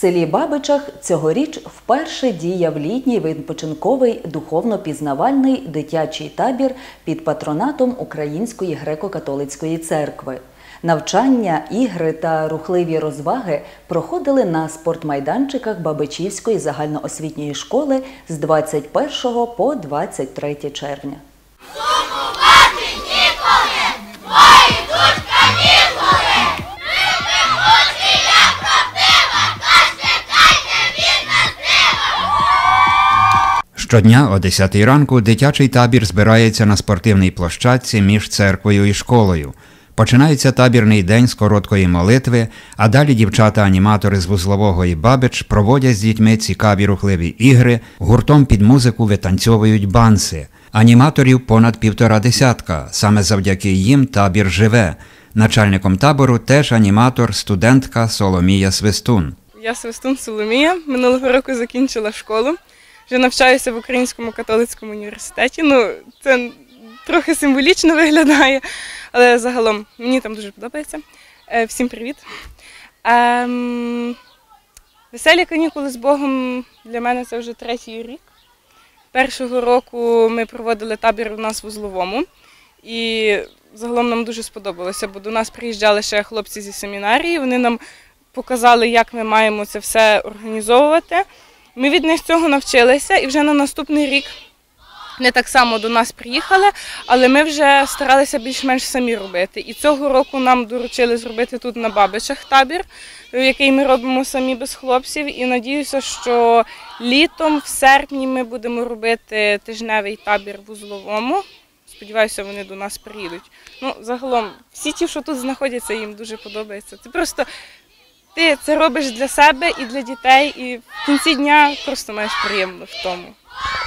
селі Бабичах цьогоріч вперше діяв літній відпочинковий духовно-пізнавальний дитячий табір під патронатом Української греко-католицької церкви. Навчання, ігри та рухливі розваги проходили на спортмайданчиках Бабичівської загальноосвітньої школи з 21 по 23 червня. Щодня о 10 ранку дитячий табір збирається на спортивній площадці між церквою і школою. Починається табірний день з короткої молитви, а далі дівчата-аніматори з вузлового і бабич проводять з дітьми цікаві рухливі ігри, гуртом під музику витанцьовують банси. Аніматорів понад півтора десятка. Саме завдяки їм табір живе. Начальником табору теж аніматор, студентка Соломія Свистун. Я Свистун Соломія. Минулого року закінчила школу. Вже навчаюся в Українському католицькому університеті. Ну, це трохи символічно виглядає, але загалом мені там дуже подобається. Е, Всім привіт. Ем, Веселі канікули з Богом для мене це вже третій рік. Першого року ми проводили табір у нас в Узловому. І загалом нам дуже сподобалося, бо до нас приїжджали ще хлопці зі семінарії. Вони нам показали, як ми маємо це все організовувати. Ми від них цього навчилися і вже на наступний рік не так само до нас приїхали, але ми вже старалися більш-менш самі робити. І цього року нам доручили зробити тут на Бабичах табір, який ми робимо самі без хлопців. І надіюся, що літом, в серпні, ми будемо робити тижневий табір в Узловому. Сподіваюся, вони до нас приїдуть. Ну, загалом, всі ті, що тут знаходяться, їм дуже подобається. Це просто ти це робиш для себе і для дітей, і в кінці дня просто маєш приємно в тому.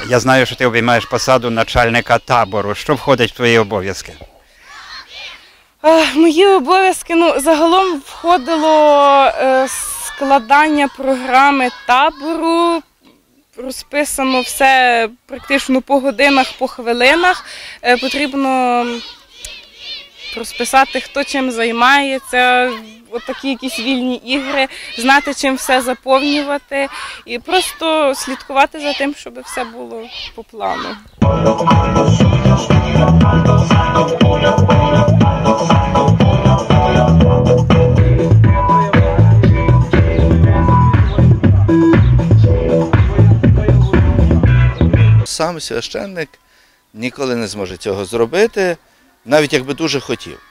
Я знаю, що ти обіймаєш посаду начальника табору. Що входить в твої обов'язки? Мої обов'язки ну, загалом входило е, складання програми табору. Розписано все практично по годинах, по хвилинах. Е, Потрібно розписати, хто чим займається, такі якісь вільні ігри, знати, чим все заповнювати, і просто слідкувати за тим, щоб все було по плану. Сам священник ніколи не зможе цього зробити, навіть якби дуже хотів.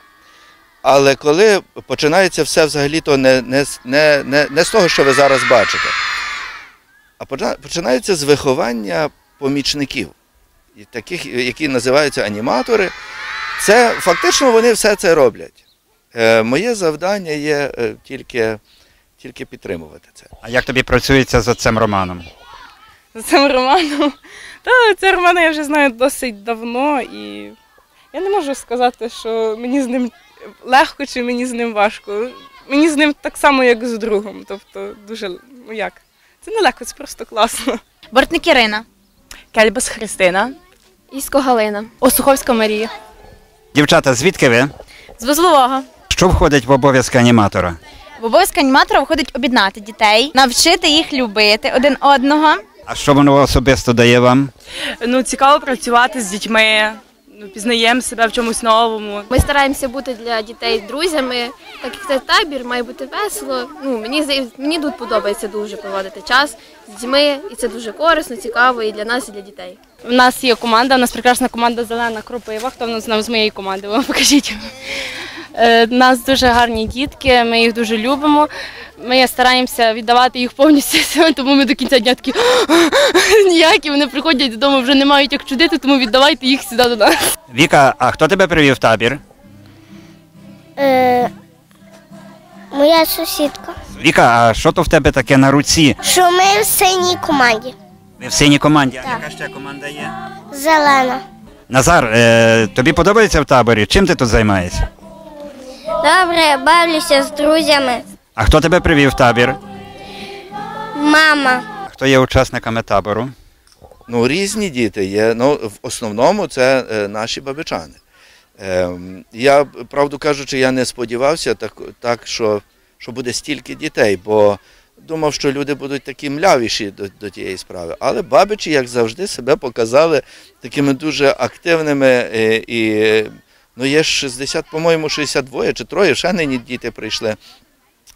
Але коли починається все взагалі-то не, не, з- не, не, не з того, що ви зараз бачите, а починається з виховання помічників, і таких, які називаються аніматори. Це фактично вони все це роблять. Е, моє завдання є е, тільки, тільки підтримувати це. А як тобі працюється за цим романом? за цим романом. Та цей роман я вже знаю досить давно, і я не можу сказати, що мені з ним легко чи мені з ним важко. Мені з ним так само, як з другом. Тобто, дуже ну як. Це не легко, це просто класно. Бортник Ірина. Кельбас Христина, Ісько Галина. Осуховська Марія. Дівчата, звідки ви? З Вузлового. Що входить в обов'язки аніматора? В обов'язки аніматора входить об'єднати дітей, навчити їх любити один одного. А що воно особисто дає вам? Ну, цікаво працювати з дітьми, ну, пізнаємо себе в чомусь новому. Ми стараємося бути для дітей друзями, так як це табір, має бути весело. Ну мені мені тут подобається дуже проводити час з дітьми, і це дуже корисно, цікаво і для нас, і для дітей. У нас є команда, у нас прекрасна команда Зелена Кропива. Хто в нас знав з моєї команди? Вам покажіть. Е, У нас дуже гарні дітки, ми їх дуже любимо. Ми стараємося віддавати їх повністю, тому ми до кінця дня такі ніякі. Вони приходять додому, вже не мають як чудити, тому віддавайте їх сюди до нас. Віка, а хто тебе привів в табір? Е, моя сусідка. Віка, а що то в тебе таке на руці? Що ми в синій команді. Ви в синій команді. А Так. яка ще команда є? Зелена. Назар, е, тобі подобається в таборі? Чим ти тут займаєшся? Добре, бавлюся з друзями. А хто тебе привів в табір? Мама. А хто є учасниками табору? Ну, різні діти є. Ну, в основному це е, наші бабичани. Ем, я, правду кажучи, я не сподівався так, так що, що буде стільки дітей, бо думав, що люди будуть такі млявіші до, до тієї справи. Але бабичі, як завжди, себе показали такими дуже активними е, і ну, є 60, по-моєму, 62 чи троє, ще нині діти прийшли.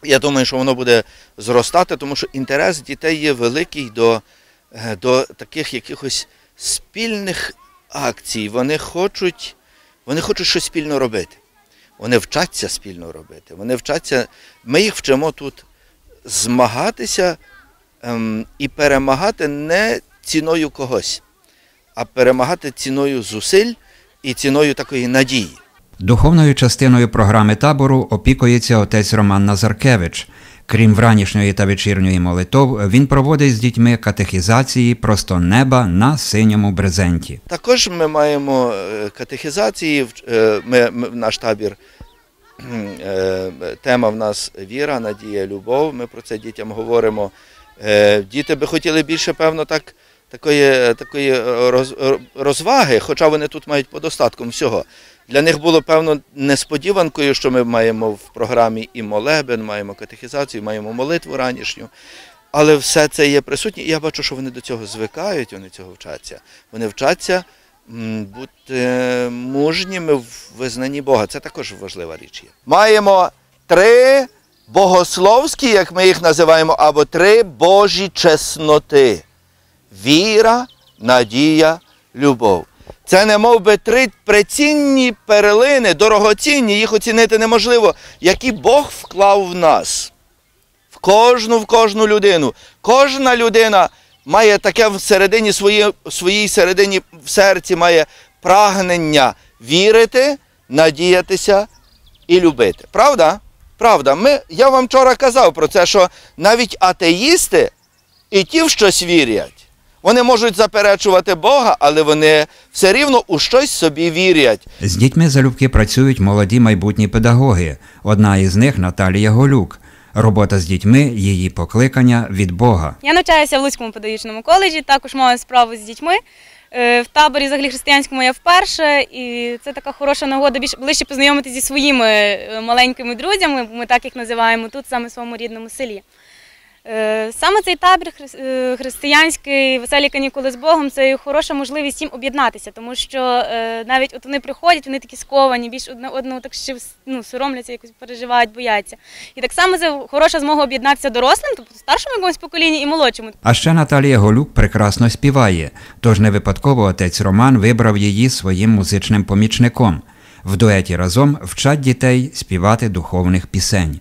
Я думаю, що воно буде зростати, тому що інтерес дітей є великий до, до таких якихось спільних акцій. Вони хочуть, вони хочуть щось спільно робити. Вони вчаться спільно робити. Вони вчаться, ми їх вчимо тут змагатися ем, і перемагати не ціною когось, а перемагати ціною зусиль і ціною такої надії. Духовною частиною програми табору опікується отець Роман Назаркевич. Крім вранішньої та вечірньої молитов, він проводить з дітьми катехізації просто неба на синьому брезенті. Також ми маємо е, катехізації. е, Ми, ми, наш табір, е, тема в нас віра, надія, любов. Ми про це дітям говоримо. Діти би хотіли більше, певно, так, такої, такої роз, розваги, хоча вони тут мають подостатком всього. Для них було певно несподіванкою, що ми маємо в програмі і молебен, маємо катехізацію, маємо молитву ранішню. Але все це є присутнє, і я бачу, що вони до цього звикають, вони цього вчаться. Вони вчаться бути мужніми в визнанні Бога. Це також важлива річ є. Маємо три богословські, як ми їх називаємо, або три Божі чесноти: віра, надія, любов. Це не мов би три прецінні перлини, дорогоцінні, їх оцінити неможливо, які Бог вклав в нас в кожну, в кожну людину. Кожна людина має таке всередині своїй, своїй середині в серці має прагнення вірити, надіятися і любити. Правда? Правда. Ми, я вам вчора казав про це, що навіть атеїсти і ті в щось вірять. Вони можуть заперечувати Бога, але вони все рівно у щось собі вірять. З дітьми залюбки працюють молоді майбутні педагоги. Одна із них Наталія Голюк. Робота з дітьми її покликання від Бога. Я навчаюся в Луцькому педагогічному коледжі, також маю справу з дітьми. Е, В таборі взагалі християнському я вперше, і це така хороша нагода більше ближче познайомитися зі своїми е, маленькими друзями, ми так їх називаємо тут, саме в своєму рідному селі. Е, Саме цей табір е, християнський, веселі канікули з Богом це хороша можливість їм об'єднатися, тому що е, навіть от вони приходять, вони такі сковані, більш одне одного так ще ну, соромляться, якось переживають, бояться. І так само це хороша змога об'єднатися дорослим, тобто старшому якомусь поколінні і молодшому. А ще Наталія Голюк прекрасно співає, тож не випадково отець Роман вибрав її своїм музичним помічником. В дуеті разом вчать дітей співати духовних пісень.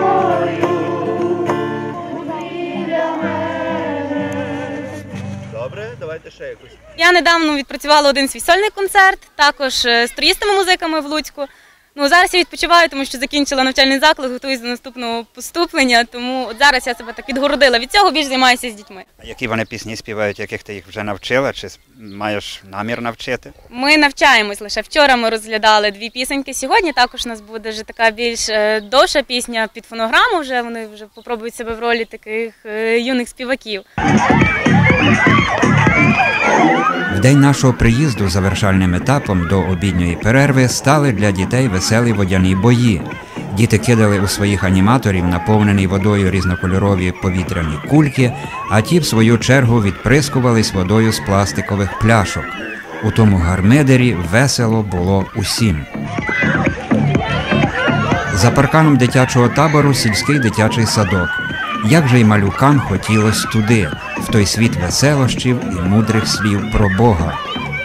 давайте ще якось. Я недавно відпрацювала один свій сольний концерт, також е, з троїстими музиками в Луцьку. Ну зараз я відпочиваю, тому що закінчила навчальний заклад, готуюсь до наступного поступлення. Тому от зараз я себе так відгородила від цього, більш займаюся з дітьми. А які вони пісні співають, яких ти їх вже навчила, чи маєш намір навчити? Ми навчаємось лише вчора. Ми розглядали дві пісеньки. Сьогодні також у нас буде вже така більш е, довша пісня під фонограму. Вже вони вже попробують себе в ролі таких е, юних співаків. День нашого приїзду завершальним етапом до обідньої перерви стали для дітей веселі водяні бої. Діти кидали у своїх аніматорів наповнені водою різнокольорові повітряні кульки, а ті, в свою чергу, відприскувались водою з пластикових пляшок. У тому гармидері весело було усім. За парканом дитячого табору сільський дитячий садок. Як же й малюкам хотілось туди, в той світ веселощів і мудрих слів про Бога.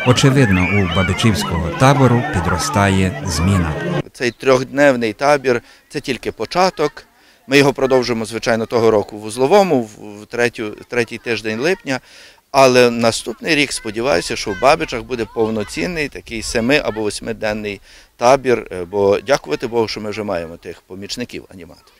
Очевидно, у Бабичівського табору підростає зміна. Цей трьохдневний табір це тільки початок. Ми його продовжимо, звичайно, того року в Узловому, в третю, третій тиждень липня. Але наступний рік сподіваюся, що в Бабичах буде повноцінний такий семи або восьмиденний табір. е, Бо дякувати Богу, що ми вже маємо тих помічників аніматорів.